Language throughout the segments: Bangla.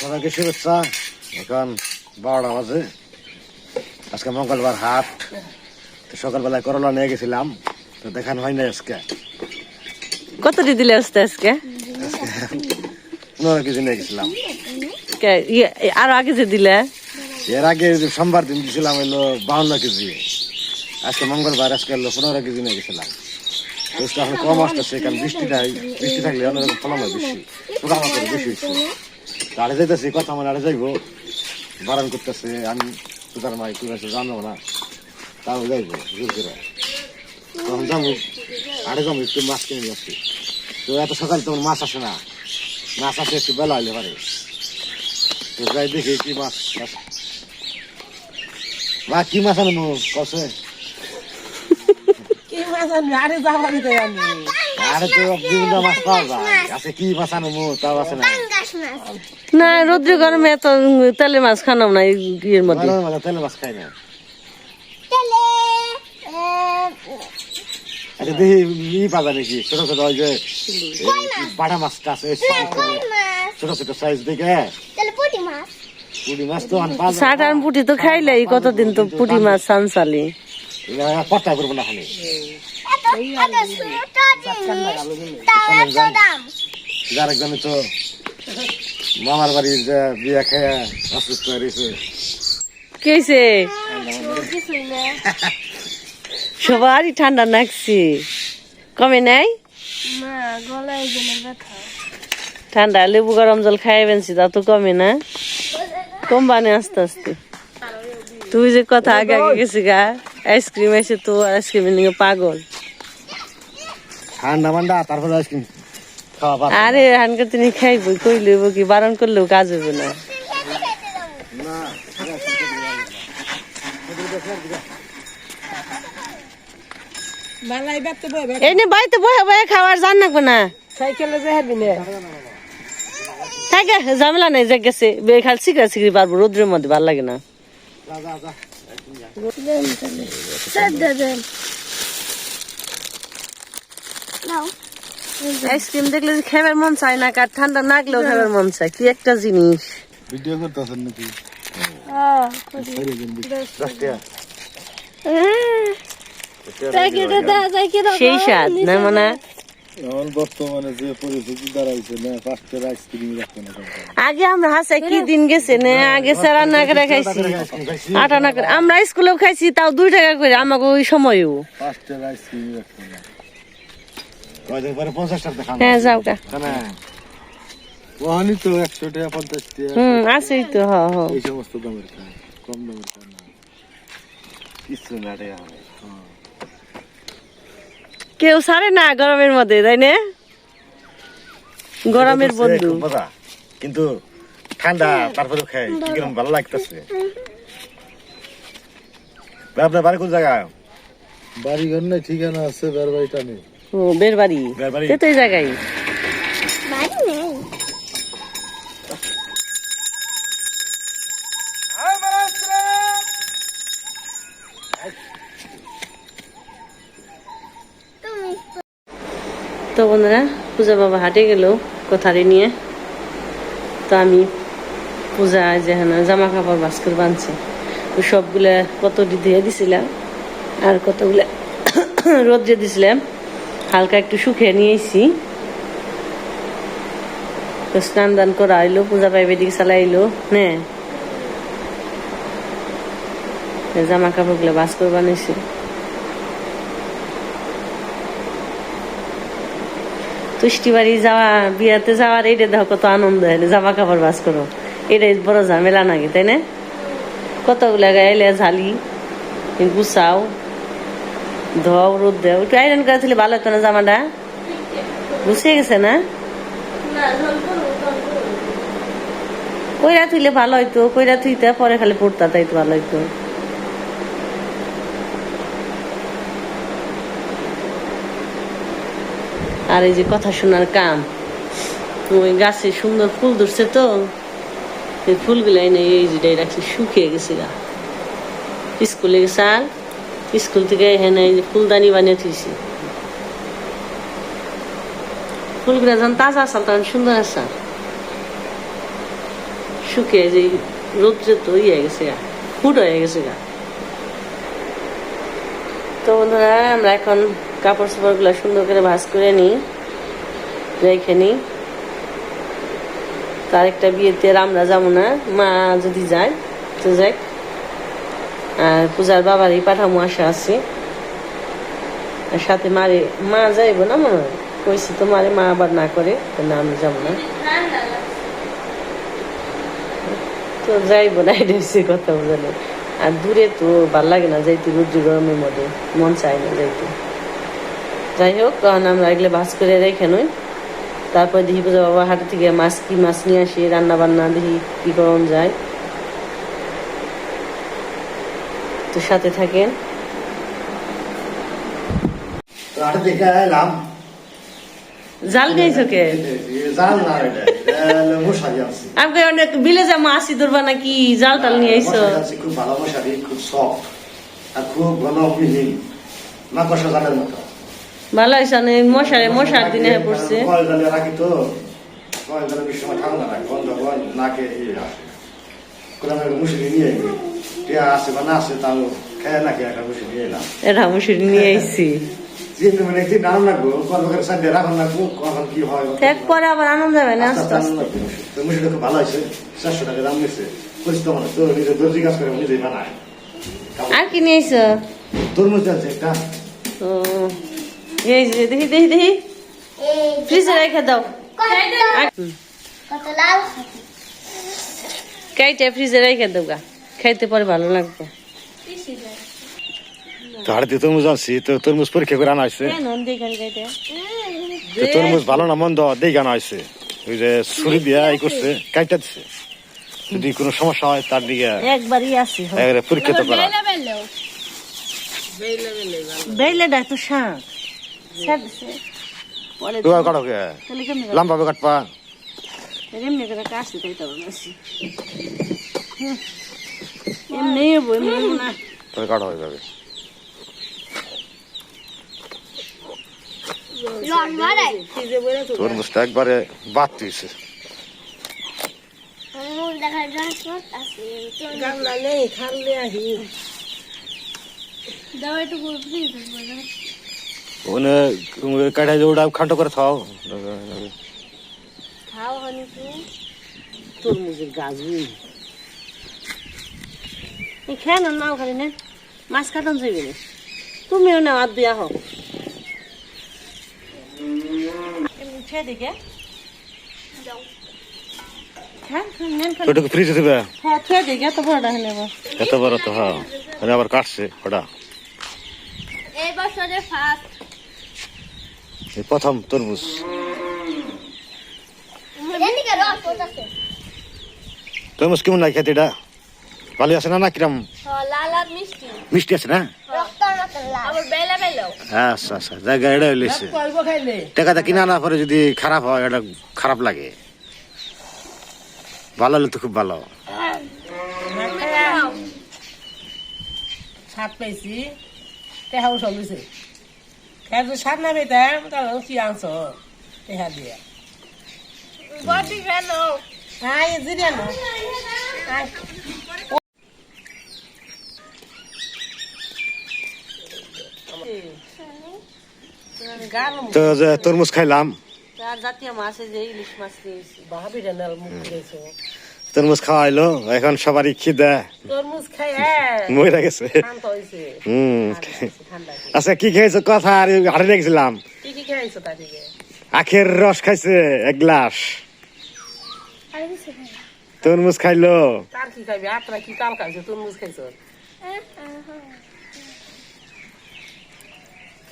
সবাইকে শুভেচ্ছা। এখন বারোটা বাজে। আজকে মঙ্গলবার হাট। তো সকালবেলায় করলা নিয়ে গেছিলাম। তো দেখানো হয় না আজকে। কতটি দিলে আসতে আজকে? পনেরো কেজি নিয়ে গেছিলাম। ইয়ে, আরও আগে যে দিলে? এর আগে সোমবার দিন দিয়েছিলাম হলো বাউন্ন কেজি। আজকে মঙ্গলবার আজকে হলো পনেরো কেজি নিয়ে গেছিলাম। এখন কম আসতেছে কারণ বৃষ্টি নাই বৃষ্টি থাকলে অন্যরকম ফলন হয় বেশি। পোকামাকড় বেশি হচ্ছে তো আড়ে যাইতেছি, কথা মানে আড়ে যাইবো। বারণ করতেছে, আমি সুতার মাই তুই আছে জানো না? তাও যাইবো জোর করে। তখন যাব আড়ে যাব, একটু মাছ কিনে নিয়ে আসছি তো এত সকালে তোমার মাছ আসে না। মাছ আসে একটু বেলা হইলে পারে। তো যাই দেখি কি মাছ আসে। কি মাছ আনব? কসে কি মাছ আনবি? আরে তো আনবি আরে তো বিভিন্ন মাছ পাওয়া যায়। আছে কি মাছ আনব তাও আছে না। না রৌদ্র গরমে এত তেলে মাছ খানাম না ইয়ের মধ্যে। তেলে মাছ খাই না। আচ্ছা দেখি ই পাওয়া নাকি? ছোট ছোট ওই যে মাছটা আছে ছোট ছোট সাইজ দেখে। পুরি মাছ। তো ষাট পুটি তো খাইলে কতদিন তো পুটি মাছ সানসালি। না। কটা করব না খালি। যার একজনে তো মামার বাড়ির বিয়া খেয়ে অসুস্থ হয়ে রয়েছে কেছে সবারই ঠান্ডা নাকছি কমে নাই? ঠান্ডা লেবু গরম জল খাই বেনছি তা তো কমে না। কমবানে আস্তে আস্তে। তুই যে কথা আগে আগে গেছি গা আইসক্রিম এসে তো আইসক্রিম নিয়ে পাগল। ঠান্ডা মান্ডা তারপরে আইসক্রিম আরে হানকে তিনি খাইবই কই লইব কি? বারণ করলেও কাজ হবে না। মালাই বেতে বই এই নে বাড়িতে বহে বহে খাওয়ার জান না না। সাইকেলে যে হাবি নে। থাকে ঝামেলা নাই যে গেছে। বে- খালি সিগড়া সিগড়ি পারব রোদ্রের মধ্যে ভালো লাগে না। আইসক্রিম দেখলে যে খাবার মন চায় না কার ঠান্ডা নাগলেও খাবার মন চায়। কি একটা জিনিস। ভিডিও করতেছেন নাকি? সেই স্বাদ না মানে? বর্তমানে যে পরিস্থিতি দাঁড়াইছে না পাঁচটার আইসক্রিম রাখতে না আগে আমরা হাসে কি দিন গেছে না আগে সারা না করে খাইছি। আটা না করে আমরা স্কুলেও খাইছি তাও দুই টাকা করে আমাকে ওই সময়ও। পাঁচটার আইসক্রিম রাখতে না কয়দিন পরে পঞ্চাশ টাকা খান হ্যাঁ যাও গা। না তো একশো টাকা পঞ্চাশ টাকা। হুম আছেই তো হ হ। এই সমস্ত দামের খায় কম দামের খায় না। কিছু না রে কেউ সারে না গরমের মধ্যে তাই না? গরমের বন্ধু। কিন্তু ঠান্ডা তারপরে খাই কি কিরম ভালো লাগতেছে। আপনার বাড়ি কোন জায়গায়? বাড়ি ঘর নাই ঠিকানা আছে বের বাড়িটা নেই ও বের বাড়ি বের বাড়ি? তো এই জায়গায়। তো বন্ধুরা পূজা বাবা হাটে গেল কোথারে নিয়ে। তো আমি পূজা যেখানে জামা কাপড় বাস্কর বানছে। তো সবগুলা কত দিয়ে দিছিলাম আর কতগুলা রোদ্রে দিছিলাম। হালকা একটু শুকিয়ে নিয়েছি। তো স্নান দান করা আইলো পূজা পাইবে দিকে চালাইলো, নে। জামা কাপড়গুলো বাস করে বানিয়েছি তুষ্টি বাড়ি যাওয়া, বিয়াতে যাওয়ার এইটা দেখো কত আনন্দ হয় জামা কাপড় বাস করো। এটাই বড় ঝামেলা নাকি, তাই না? কতগুলা গাইলে ঝালি গুছাও। ধোও রোদ দেও একটু আয়রন করে দিলে ভালো হতো না জামাটা। গুছিয়ে গেছে না? কইরা থুইলে ভালো হইতো কইরা থুইতে পরে খালি পড়তা তাই তো ভালো হইতো। আর এই যে কথা শোনার কাম ওই গাছে সুন্দর ফুল ধরছে তো এই ফুলগুলো এনে এই যেটাই রাখছি শুকিয়ে গেছে গা। স্কুলে গেছে আর? স্কুল থেকে এখানে ফুলদানি বানিয়ে থুইছি। ফুলগুলো যখন তাজা আসল তখন সুন্দর আসা শুকিয়ে যে রোদ্রে তো ইয়ে গেছে গা, ফুট হয়ে গেছে গা। তো বন্ধুরা, আমরা এখন কাপড় চোপড়গুলো সুন্দর করে ভাঁজ করে নিই, রেখে নিই। তার একটা বিয়েতে আমরা যাব না, মা যদি যায়, তো যাক। আর পূজার বাবারই পাঠামো আশা আছে। আর সাথে মারে, মা যাইব না মনে হয় কইছি তো মারে মা আবার না করে না আমি যাব না। তো যাইব না, এটা হচ্ছে কথা বোঝানো আর দূরে তো ভালো লাগে না যাইতে রোদ্র গরমের মধ্যে। মন চায় না যাইতে। যাই হোক কারণ আমরা এগুলো ভাজ করে রেখে নই। তারপর দেখি পূজা বাবা হাটে থেকে মাছ কি মাছ নিয়ে আসি রান্না বান্না দেখি কি করণ যায়। তো সাথে থাকেন তো আটা দেখে এলাম জাল গেছো কে না এটা এটা হলো মশারি আনছি আমাকে অনেক বিলে যা মাছি ধরবা নাকি জাল টাল নিয়ে আইছো খুব ভালো মশারি খুব সফট আর খুব ঘন মিহিন মাকড়সা জালের মতো ভালো হয়েছে মশারে মশার দিনে পড়ছে রাখি তো কয়েল জালে বেশি সময় ঠান্ডা রাখি বন্ধ নাকে ইয়ে আসে কোরআন মুসুরি নিয়ে গেলি টিয়া আছে বা না আছে তাও খেয়ে নাকি একটা মুসুরি নিয়ে এলাম। এটা মুসুরি নিয়ে আইছি। মানে একদিন লাগবো কর্মকার সাইডে রাখুন লাগবো কখন কি হয় পরে আবার আনন্দ যাবে না আস্তে আস্তে। তো মুসুরিটা খুব ভালো হয়েছে চারশো টাকা দাম নিয়েছে পরিচিত মানে তো নিজে দর্জি কাজ করে নিজেই বানায়। আর কি নিয়ে আইছো তরমুজ আছে একটা। ও এই যে দেখি দেখি দেখি। ফ্রিজে রেখে দাও। আর- কত লাল খাতি ফ্রিজে রেখে দাও গা খাইতে পরে ভালো লাগবে। তো হাড়িতে তরমুজ আনছি তো তরমুজ পরীক্ষা করে আনা হয়েছে। তরমুজ ভালো না মন্দ দেখে আনা হয়েছে। ওই যে ছুরি দিয়া এই করছে কাইটা দিছে। যদি কোনো সমস্যা হয় তার দিকে একবারই আছে একেবারে পরীক্ষা তো করা। বেলে ডাক তো শাক। তোমার কাটো কে? লম্বা কাটপা এমনি করে কাশি তাই তো বানাচ্ছি এমনি এমনি না তবে কাটা হয়ে যাবে। লন মারাই তরমুজটা একবারে বাদ দিয়েছে ওনে কাটাই ওটা খান্টো করে খাও। খাও হনি তরমুজের গাছ এই খেয়ে না নাও খালি না মাছ কাটন যাবে না তুমিও নাও আর দিয়া হোক উঠে দিকে। নেন খান ওটাকে ফ্রিজে দেবে? হ্যাঁ থুয়ে দিকে এত বড়টা হলে এত বড় তো হ্যাঁ। মানে আবার কাটছে ওটা। এই বছরে ফার্স্ট প্রথম তরমুজ কেমন লাগে খেতে এটা? ভালো আছে না না কিরম? লাল আর মিষ্টি। মিষ্টি আছে না? আচ্ছা আচ্ছা জায়গা এটা হইলেছে টাকাটা কিনা না পরে যদি খারাপ হয় এটা খারাপ লাগে। ভালো হলে তো খুব ভালো। সাত পাইছি তেহাও চলিছে খেয়ে সাত না পেতাম তাহলে কি আনছো? তেহা দিয়ে। বডি কেন আয় জিরিয়া না আয় গারম তো যে তরমুজ খাইলাম আর জাতীয় মাছ এই যে ইলিশ মাছ দিয়েছি ভাবিটা নাল মুখ দিয়েছ তরমুজ খাওয়াইলো এখন সবারই খিদে। তরমুজ মরে গেছে। হম। আচ্ছা কি খেয়েছো? কথা আর হাটে রেখেছিলাম কি কি খাইছো তা দিকে? আখের রস খাইছে এক গ্লাস। তরমুজ খাইলো। তার কি খাইবি? আত্রা কি কাল খাইছো? তরমুজ খাইছো?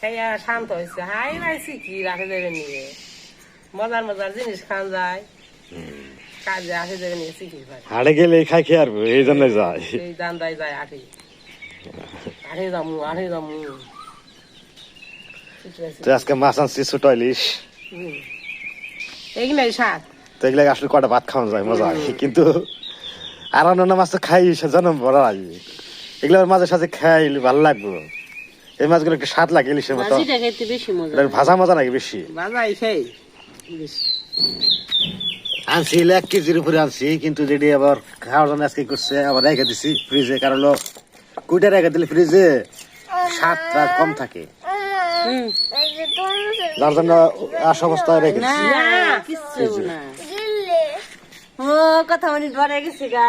খাইয়া শান্ত হয়েছে হাই রাইছি কি রাখে দেবে নিয়ে মজার মজার জিনিস খান যায়। কাজে আসে দেবে নিয়ে শিখি ভাই হাটে গেলে খাই খেয়ে আর এই জন্য যায়। এই যায় যামু তো আজকে মাছ আনছি ছোট ইলিশ। এইগুলাই শাক তো এগুলো আসলে কটা ভাত খাওয়া যায় মজা। কিন্তু আর অন্যান্য মাছ তো খাই সে জন্ম বড় আসবে এগুলোর মাঝে সাথে খাই ভালো লাগবে। এই মাছগুলো একটু স্বাদ লাগে ইলিশের মতো। ভাজা মজা লাগে বেশি। খাই আনছি এক কেজির উপরে আনছি কিন্তু যেটি আবার খাওয়ার জন্য আজকে করছে আবার রেখে দিছি ফ্রিজে কারণ কুইটা রেখে দিলে ফ্রিজে স্বাদটা কম থাকে। যার জন্য আশ অবস্থায় রেখে না দিছি ও কথা মানে ডরে গেছে গা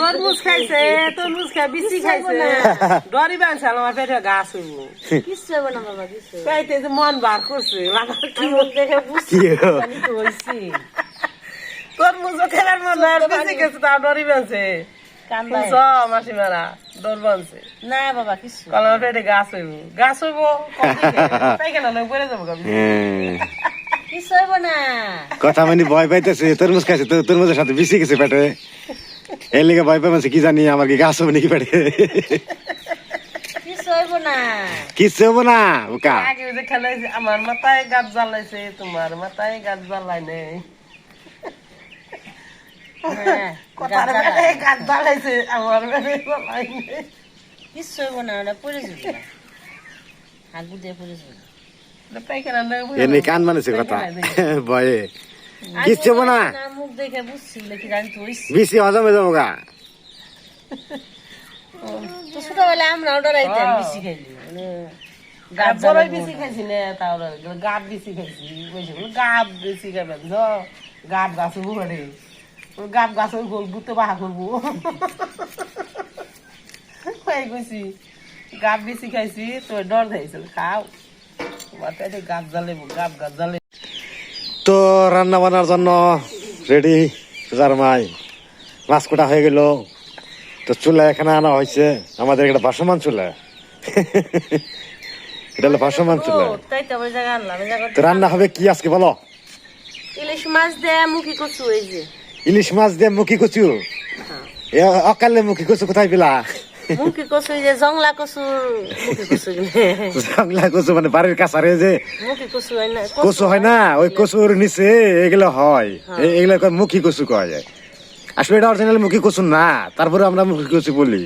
তরমুজ খাইছে তরমুজ খাই বিচি খাইছে। ডরি বানছে আমার পেটে গাছ হইব না বাবা খাইতে যে মন বার করছে লাগার কি দেখে বুঝছি। তো হইছি তরমুজ খেলার মন আর বিচি গেছে তাও ডরি শুনছ মাসিমারা ডর বানছে। না বাবা কিচ্ছু কাল আমার পেটে গাছ হইব গাছ হইব তাই কেন বেড়ে যাব কথা মানে ভয় পাইতেছে তরমুজ খাইছে তো তরমুজের সাথে বিসি গেছে পেটে। এর লিগে ভয় পাই মানছে কি জানি আমার কি গাছ হবে নাকি পেটে। কিচ্ছু হব না খেলাইছে আমার মাথায় গাছ জ্বালাইছে তোমার মাথায় গাছ জ্বালাই নেই। হ্যাঁ কথার বেড়ে গাছ জ্বালাইছে আমার বেড়ে জ্বালাই নেই। কিচ্ছু হইব না ওটা পড়ে যাবে না। আগু দিয়ে পড়ে যাবে। পাইখানা নেই এমনি কান মানেছে কথা। ভয়ে। কিচ্ছু না। বিসি হজম হয়ে যাব গা। তো ছোটবেলায় আমরা ডরাইতাম বেশি খাইলি মানে জ্বালাবো বেশি। খাইছি না তাহলে গাব বেশি খাইছি বুঝছি? গাব বেশি খাবেন জ গাব গাছ ঘুরে। গাব গাছ গোল বুতে বাহা করব। কই কইছি গাব বেশি খাইছি তো ডর খাইছিল খাও। তো রান্না বান্নার জন্য রেডি পূজার মাই মাছ কোটা হয়ে গেল। তো চুলা এখানে আনা হয়েছে। আমাদের এটা ভাসমান চুলা। এটা হলো ভাসমান চুলা। তো রান্না হবে কি আজকে বলো? ইলিশ মাছ দিয়ে মুখি কচু এই যে। ইলিশ মাছ দিয়ে মুখি কচু? এ অকালে মুখি কচু কোথায় পেলা? মুখি কচু যে জংলা মুখি কচু কচু মানে বাড়ির কাছারে যে মুখি কচু হয় না কচু হয় না ওই কচুর নিচে এগুলো হয়। এগুলো কয় মুখী কচু কয়। যায় আসলে এটা অরিজিনাল মুখী কচু না তারপরে আমরা মুখী কচু বলি।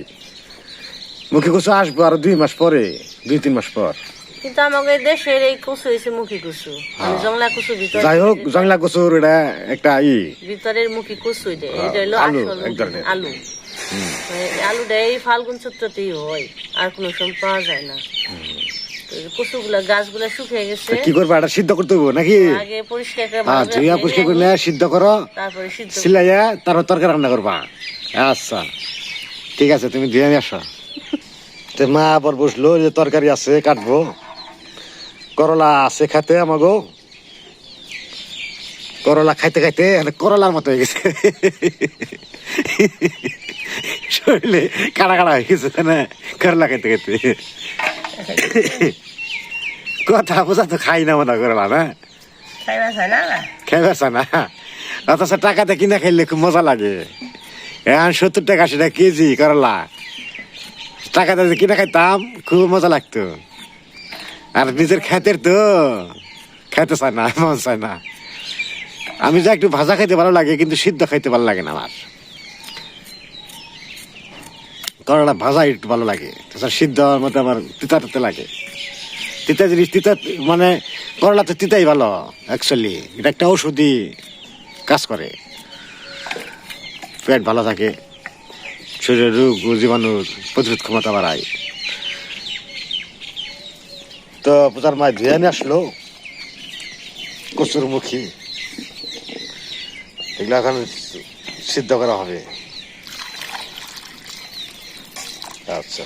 মুখী কচু আসব আর দুই মাস পরে দুই তিন মাস পর। কিন্তু আমাদের দেশের এই কচু হয়েছে মুখি কচু মানে জংলা কচু ভিতরে যাই হোক জংলা কচুর এটা একটা ই। ভিতরের মুখি কচু এটা এটা হলো আলু, আসল আলুটা এই ফাল্গুন চৈত্রতেই হয় আর কোনো সময় পাওয়া যায় না। কচুগুলা গাছগুলা শুকিয়ে গেছে। কি করবা এটা সিদ্ধ করতে হব নাকি? আগে পরিষ্কার করে হ্যাঁ ধুইয়া পরিষ্কার নিয়ে সিদ্ধ করো তারপরে সিদ্ধ সিলাইয়া তারপর তরকারি রান্না করবা। আচ্ছা ঠিক আছে তুমি ধুয়ে নিয়ে আসো। তো মা আবার বসল যে তরকারি আছে কাটবো। করলা আছে খাতে আমাগো। করলা খাইতে খাইতে করলার মতো হয়ে গেছে। শরীরে কাড়া কাটা হয়ে গেছে না? করলা খাইতে খাইতে। কথা বোঝা তো খাই না মনে করলা না? খাইবা না অথচ টাকাতে কিনে খাইলে খুব মজা লাগে। এখন সত্তর টাকা সেটা কেজি করলা। টাকাতে কিনে খাইতাম খুব মজা লাগতো। আর নিজের খাতের তো খাইতে চায় না মন চায় না। আমি যা একটু ভাজা খাইতে ভালো লাগে, কিন্তু সিদ্ধ খাইতে ভালো লাগে না আমার। করলা ভাজা একটু ভালো লাগে, তাছাড়া সিদ্ধ হওয়ার মধ্যে আমার তিতা লাগে। তিতা জিনিস, তিতা মানে করলা তো তিতাই ভালো অ্যাকচুয়ালি এটা একটা ঔষধি কাজ করে। পেট ভালো থাকে শরীরের রোগ জীবাণুর প্রতিরোধ ক্ষমতা বাড়ায়। তো পূজার মায় ধুয়ে আসলো কচুর মুখী এগুলো এখন সিদ্ধ করা হবে। আচ্ছা।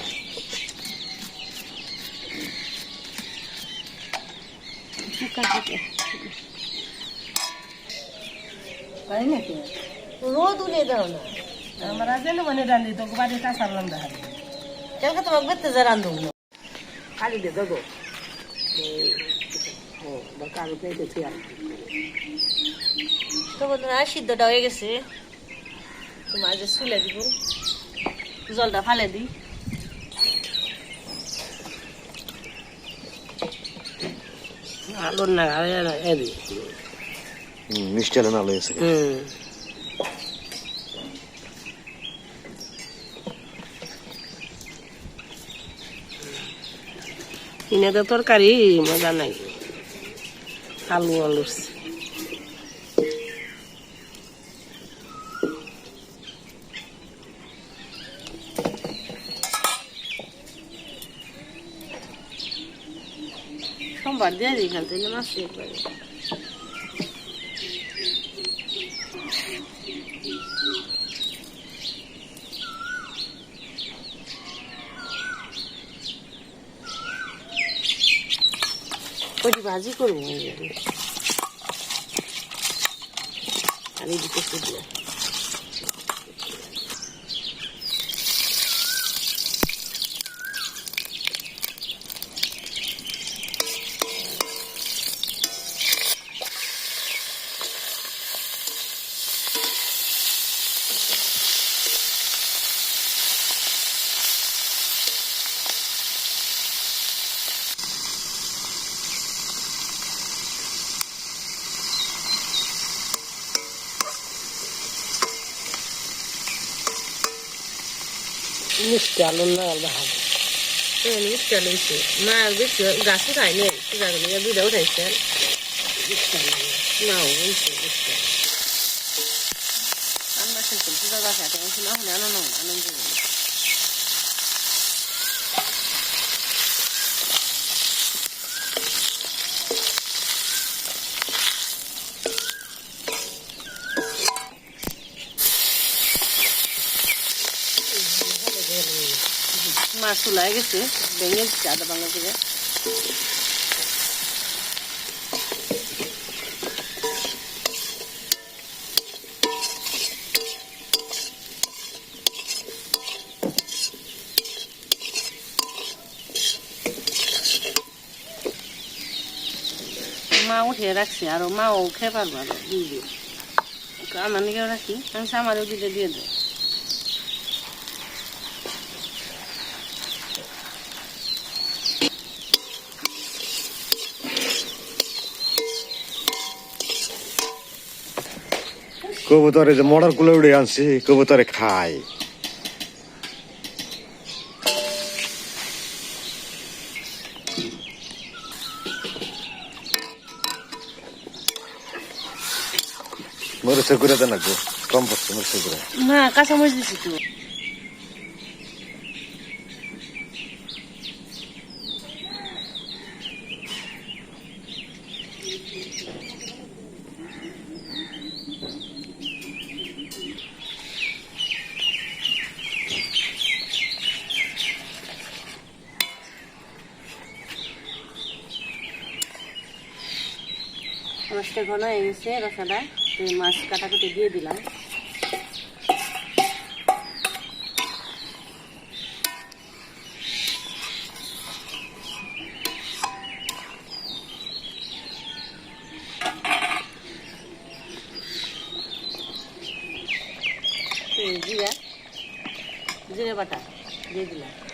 রোদ উলিয়ে দাও না। আমরা যেন মানে রান্ধি তো বাড়ি কাঁচার রান্ধা তোমাকে বেতে যা রান্ধব। না খালি দে দেবো কারও পেটে থুয়া তো বন্ধুরা সিদ্ধটা হয়ে গেছে। চুলে দিব জলটা ফালে দিই। আলুর না এদি হুম, মিষ্টি আলো না লেগেছে হুম। কিনে তো তরকারি মজা নাই। আলু আলু দিয়ে খান তাহলে মাছ একবারে কটি ভাজি করব। আর এদিকে আলু না আলাদা মিষ্টি আলু হয়েছে মা বেশি গাছ উঠায়নি সুগাগুলো দুইটা উঠাইছেন নাও হয়েছে মিষ্টি আলু। রান্না শেষ করে পূজা গাছ আছে না হলে আনন্দ আনন্দ। মাছ চুলাই গেছে, ভেঙে দিচ্ছে আদা বাংলা করে। মা উঠে রাখছে, আর মাও খেয়ে পারব দিয়ে আমার নিকেও রাখি, আমি আমারও দিতে দিয়ে দেবো। কবুতরে যে মডার কুলে উড়ে আনছি, কবুতরে খায় সে করে দেন কম পড়ছে মরিচে করে না কাঁচা মরিচ দিছি তো মাছটা ঘন হয়ে গেছে রসাটা তো মাছ কাটাকুটি দিয়ে দিলাম। জিরা জিরে বাটা দিয়ে দিলাম।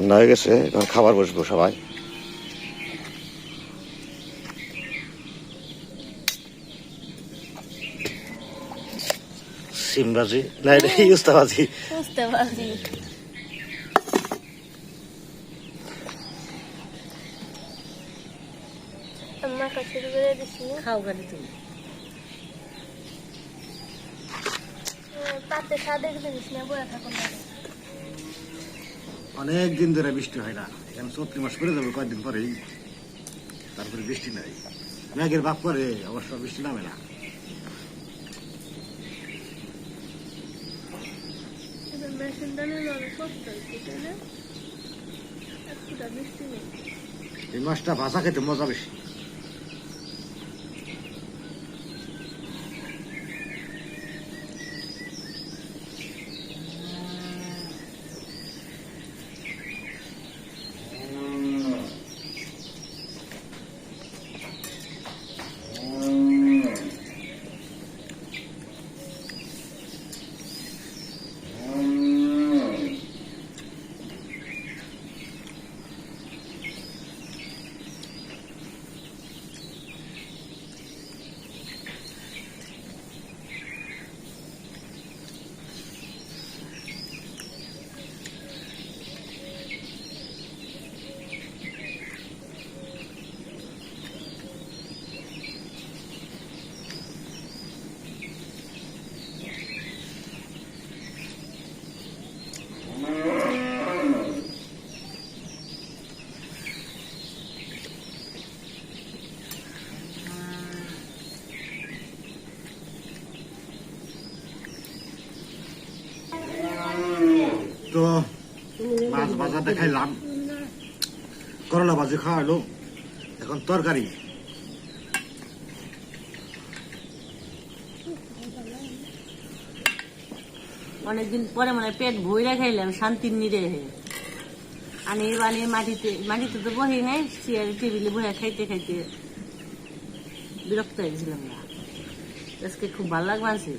রান্না হয়ে গেছে এখন খাবার বসবো সবাই। না এটা কাছে দিছি। খাও তুমি। পাতে জিনিস না বয়ে থাকুন অনেক দিন ধরে বৃষ্টি হয় না। এখানে চৌত্রি মাস পরে যাবে কয়েকদিন পরেই। তারপরে বৃষ্টি নাই। মেঘের বাপ পরে অবশ্য বৃষ্টি নামে না। এই মাছটা ভাষা খেতে মজা বেশি। ভাজি খাওয়া হলো এখন তরকারি। অনেকদিন পরে মানে পেট ভইরা খাইলাম, শান্তির নিরে আনি মাটিতে মাটিতে তো বহি নাই চেয়ারে টেবিলে বহে খাইতে খাইতে বিরক্ত হয়ে গেছিলাম না আজকে খুব ভালো লাগবে আছে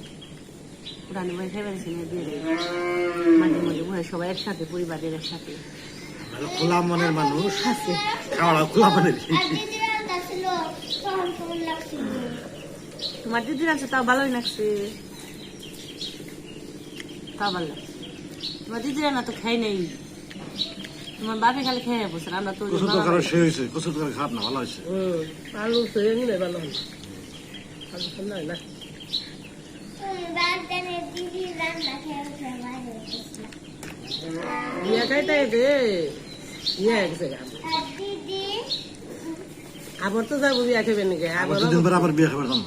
রানি বই খাই না দিয়ে দেয়। মাঝে মাঝে বহে সবাই একসাথে, পরিবারের একসাথে। খোলা মনের মানুষ আছে। খাওয়া খোলা মনের তোমার দিদির আছে তাও ভালোই লাগছে। তাও ভালো লাগছে। তোমার দিদিরা না তো খাই নাই। তোমার বাপে খালি খেয়ে বসে আমরা তো কচুর তরকারি সে হয়েছে কচুর তরকারি খারাপ না ভালো হয়েছে। আলু সয়ে নিলে ভালো হলো। আলু তো না বিয়া খাইতে দে। ইয়ে গেছে গা। আবার তো যাব বিয়া খাইবে নাকি? আবার দুদিন পরে আবার বিয়ে খাবার দাম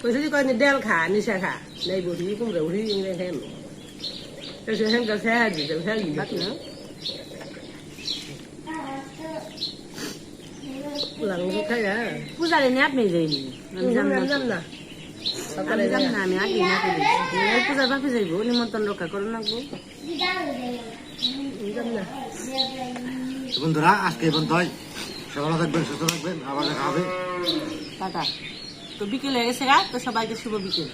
কইছে যে কয়নি ডেল খা নিশা খা। নাই বুড়ি কুমড়া বুড়ি ইংরে হেন। কাছে হ্যাঁ দিতে হ্যাঁ দিতে না? লাঙ্গ খাই হ্যাঁ পূজারে নিয়ে আপনি যাইনি আমি জানি না। জান না। আমি জানি না আমি আগে না করি এই পূজার বাপে যাইব নিমন্ত্রণ রক্ষা করে রাখব জান না। তো বন্ধুরা, আজকে এই পর্যন্ত সকালে থাকবেন, সুস্থ থাকবেন, আবার দেখা হবে। টাটা। তো বিকেল গেছে গা তো সবাইকে শুভ বিকেল।